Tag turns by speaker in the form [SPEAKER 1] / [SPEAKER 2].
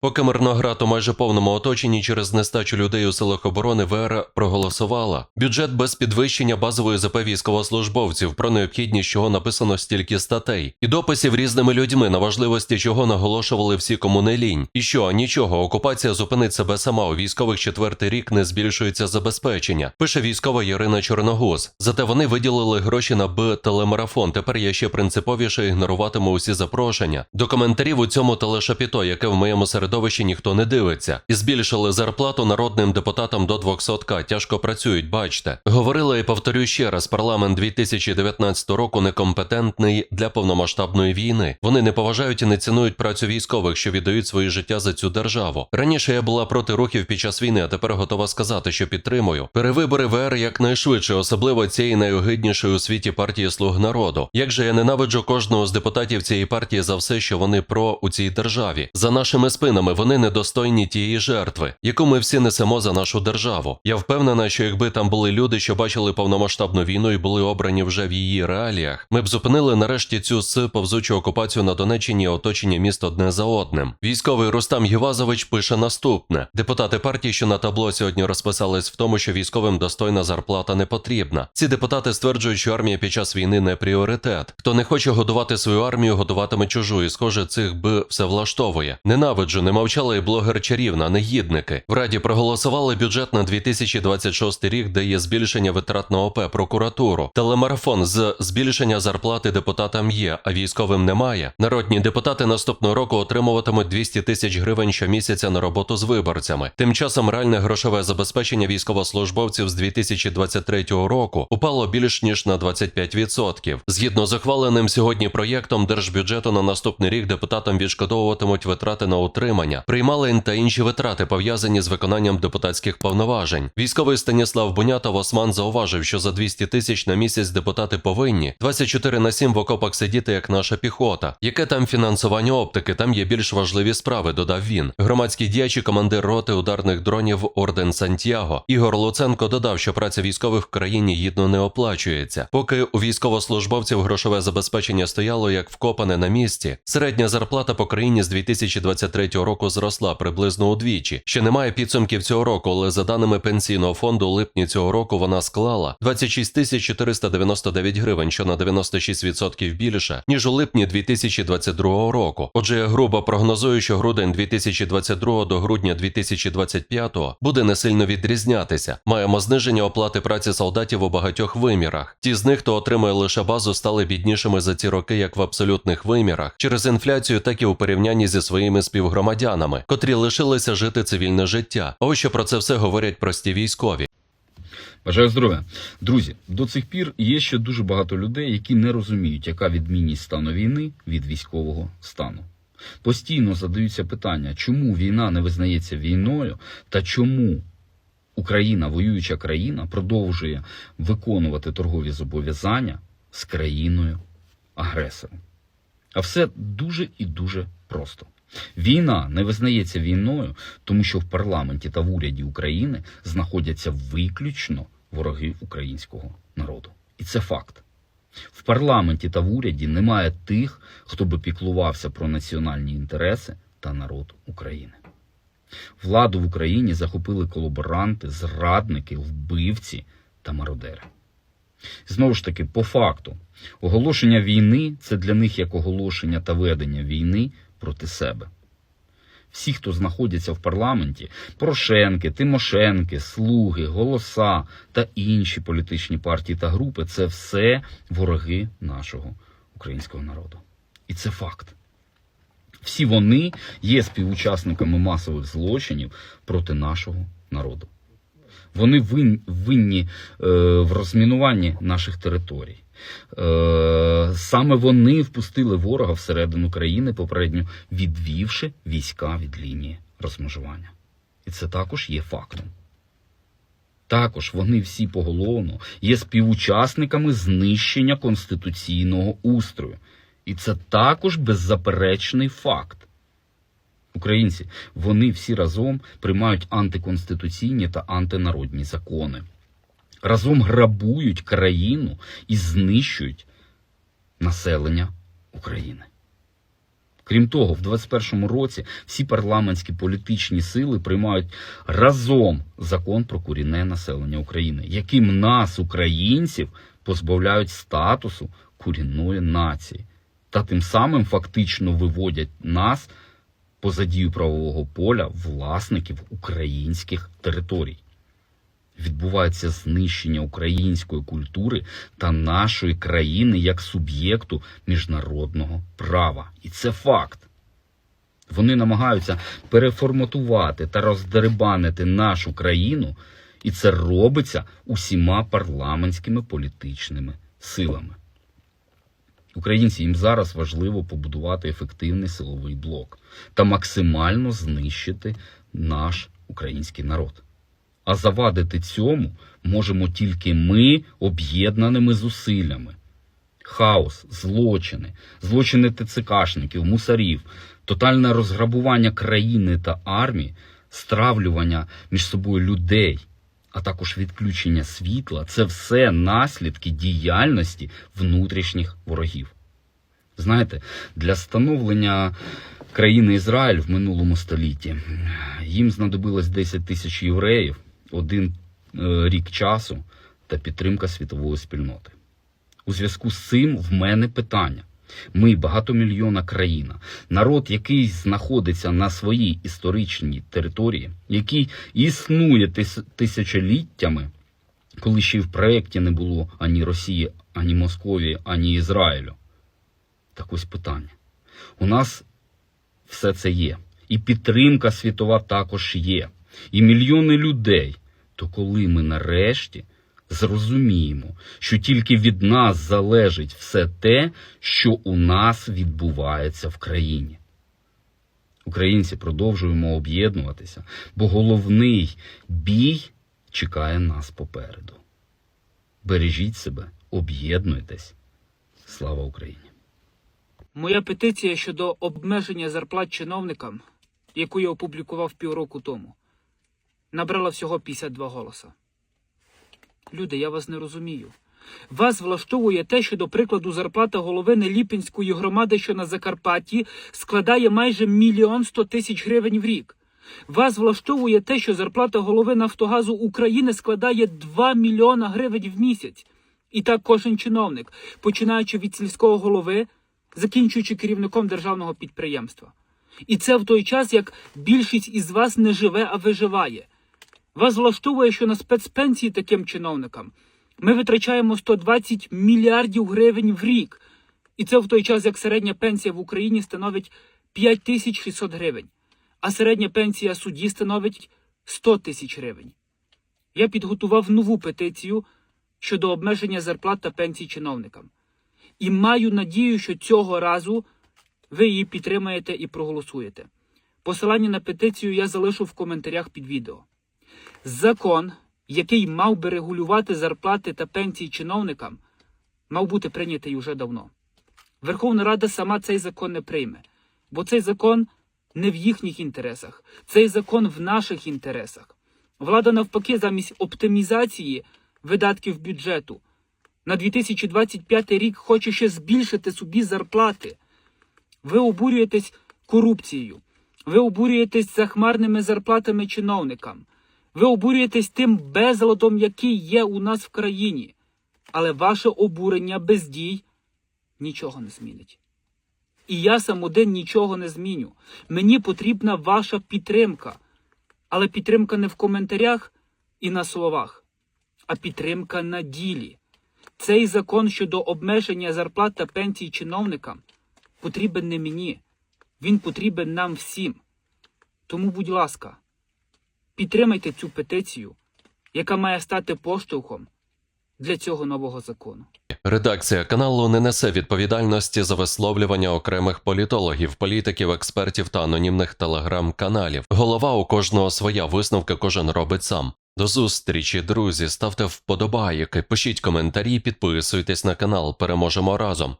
[SPEAKER 1] Поки Мирноград у майже повному оточенні через нестачу людей у силах оборони ВР проголосувала. Бюджет без підвищення базової ЗП військовослужбовців, про необхідність чого написано стільки статей, і дописів різними людьми, на важливості чого наголошували всі кому не лінь. І що, нічого, окупація зупинить себе сама. У військових четвертий рік не збільшується забезпечення. Пише військова Ірина Чорногуз. Зате вони виділили гроші на Б телемарафон. Тепер я ще принциповіше ігноруватиму усі запрошення. До коментарів у цьому телешапіто, яке в моєму середовищі ніхто не дивиться, і збільшили зарплату народним депутатам до 200к. Тяжко працюють, бачте. Говорила і повторю ще раз: парламент 2019 року некомпетентний для повномасштабної війни. Вони не поважають і не цінують працю військових, що віддають свої життя за цю державу. Раніше я була проти рухів під час війни, а тепер готова сказати, що підтримую. Перевибори ВР якнайшвидше, особливо цієї найогиднішої у світі партії Слуг народу. Як же я ненавиджу кожного з депутатів цієї партії за все, що вони про у цій державі. За нашими спинами вони недостойні тієї жертви, яку ми всі несемо за нашу державу. Я впевнена, що якби там були люди, що бачили повномасштабну війну і були обрані вже в її реаліях, ми б зупинили нарешті цю с повзучу окупацію на Донеччині і оточення міст одне за одним. Військовий Рустам Гівазович пише наступне: депутати партії, що на табло сьогодні розписались в тому, що військовим достойна зарплата не потрібна. Ці депутати стверджують, що армія під час війни не пріоритет. Хто не хоче годувати свою армію, годуватиме чужу, і схоже, цих би все влаштовує. Ненавиджу, не мовчала і блогер чарівна, негідники. В раді проголосували бюджет на 2026 рік, де є збільшення витрат на ОП, прокуратуру. Телемарафон з збільшення зарплати депутатам є, а військовим немає. Народні депутати наступного року отримуватимуть 200 тисяч гривень щомісяця на роботу з виборцями. Тим часом реальне грошове забезпечення військовослужбовців з 2023 року упало більш ніж на 25%. Згідно з ухваленим сьогодні проєктом держбюджету на наступний рік депутатам відшкодовуватимуть витрати на утримання, приймали та інші витрати пов'язані з виконанням депутатських повноважень. Військовий Станіслав Бунятов Осман зауважив, що за 200 тисяч на місяць депутати повинні 24 на 7 в окопах сидіти як наша піхота. Яке там фінансування оптики? Там є більш важливі справи, додав він. Громадський діяч і командир роти ударних дронів Орден Сантьяго Ігор Луценко додав, що праця військових в країні гідно не оплачується. Поки у військовослужбовців грошове забезпечення стояло як вкопане на місці, середня зарплата по країні з 2023 року зросла приблизно удвічі. Ще немає підсумків цього року, але за даними пенсійного фонду, у липні цього року вона склала 26 тисяч 499 гривень, що на 96% більше ніж у липні 2022 року. Отже, я грубо прогнозую, що грудень 2022 до грудня 2025 буде не сильно відрізнятися. Маємо зниження оплати праці солдатів у багатьох вимірах. Ті з них, хто отримує лише базу, стали біднішими за ці роки, як в абсолютних вимірах, через інфляцію, так і у порівнянні зі своїми співгромадянами, котрі лишилися жити цивільне життя. Ось що про це все говорять прості військові.
[SPEAKER 2] Бажаю здоров'я. Друзі, до цих пір є ще дуже багато людей, які не розуміють, яка відмінність стану війни від військового стану. Постійно задаються питання, чому війна не визнається війною та чому Україна, воююча країна, продовжує виконувати торгові зобов'язання з країною агресором. А все дуже і дуже просто. Війна не визнається війною, тому що в парламенті та в уряді України знаходяться виключно вороги українського народу. І це факт. В парламенті та в уряді немає тих, хто би піклувався про національні інтереси та народ України. Владу в Україні захопили колаборанти, зрадники, вбивці та мародери. Знову ж таки, по факту, оголошення війни це для них як оголошення та ведення війни проти себе. Всі, хто знаходяться в парламенті, Порошенки, Тимошенки, Слуги, Голоса та інші політичні партії та групи це все вороги нашого українського народу. І це факт. Всі вони є співучасниками масових злочинів проти нашого народу. Вони винні е, в розмінуванні наших територій. Е, саме вони впустили ворога всередину країни, попередньо відвівши війська від лінії розмежування. І це також є фактом. Також вони всі поголовно є співучасниками знищення конституційного устрою. І це також беззаперечний факт. Українці, вони всі разом приймають антиконституційні та антинародні закони. Разом грабують країну і знищують населення України. Крім того, в 2021 році всі парламентські політичні сили приймають разом закон про корінне населення України, яким нас, українців, позбавляють статусу корінної нації, та тим самим фактично виводять нас поза дію правового поля власників українських територій. Відбувається знищення української культури та нашої країни як суб'єкту міжнародного права. І це факт. Вони намагаються переформатувати та роздерибанити нашу країну, і це робиться усіма парламентськими політичними силами. Українці їм зараз важливо побудувати ефективний силовий блок та максимально знищити наш український народ. А завадити цьому можемо тільки ми об'єднаними зусиллями. Хаос, злочини, злочини ТЦКшників, мусарів, тотальне розграбування країни та армії, стравлювання між собою людей, а також відключення світла це все наслідки діяльності внутрішніх ворогів. Знаєте, для становлення країни Ізраїль в минулому столітті їм знадобилось 10 тисяч євреїв, один е, рік часу та підтримка світової спільноти. У зв'язку з цим в мене питання. Ми багатомільйонна країна, народ, який знаходиться на своїй історичній території, який існує тисячоліттями, коли ще й в проєкті не було ані Росії, ані Московії, ані Ізраїлю. Так ось питання. У нас все це є. І підтримка світова також є. І мільйони людей. То коли ми нарешті зрозуміємо, що тільки від нас залежить все те, що у нас відбувається в країні. Українці продовжуємо об'єднуватися, бо головний бій чекає нас попереду. Бережіть себе, об'єднуйтесь. Слава Україні!
[SPEAKER 3] Моя петиція щодо обмеження зарплат чиновникам, яку я опублікував півроку тому, набрала всього 52 голоса. Люди, я вас не розумію. Вас влаштовує те, що, до прикладу, зарплата голови Неліпінської громади, що на Закарпатті, складає майже мільйон сто тисяч гривень в рік. Вас влаштовує те, що зарплата голови Нафтогазу України складає 2 мільйона гривень в місяць. І так кожен чиновник, починаючи від сільського голови, закінчуючи керівником державного підприємства. І це в той час, як більшість із вас не живе, а виживає. Вас влаштовує, що на спецпенсії таким чиновникам ми витрачаємо 120 мільярдів гривень в рік. І це в той час, як середня пенсія в Україні становить 5600 гривень, а середня пенсія судді становить 100 тисяч гривень. Я підготував нову петицію щодо обмеження зарплат та пенсій чиновникам. І маю надію, що цього разу ви її підтримаєте і проголосуєте. Посилання на петицію я залишу в коментарях під відео. Закон, який мав би регулювати зарплати та пенсії чиновникам, мав бути прийнятий уже давно. Верховна Рада сама цей закон не прийме, бо цей закон не в їхніх інтересах, цей закон в наших інтересах. Влада, навпаки, замість оптимізації видатків бюджету на 2025 рік хоче ще збільшити собі зарплати. Ви обурюєтесь корупцією, ви обурюєтесь захмарними зарплатами чиновникам, ви обурюєтесь тим безладом, який є у нас в країні. Але ваше обурення без дій нічого не змінить. І я сам один нічого не зміню. Мені потрібна ваша підтримка. Але підтримка не в коментарях і на словах, а підтримка на ділі. Цей закон щодо обмеження зарплат та пенсій чиновникам потрібен не мені, він потрібен нам всім. Тому, будь ласка, підтримайте цю петицію, яка має стати поштовхом для цього нового закону.
[SPEAKER 1] Редакція каналу не несе відповідальності за висловлювання окремих політологів, політиків, експертів та анонімних телеграм-каналів. Голова у кожного своя висновка кожен робить сам. До зустрічі, друзі. Ставте вподобайки, пишіть коментарі, підписуйтесь на канал. Переможемо разом.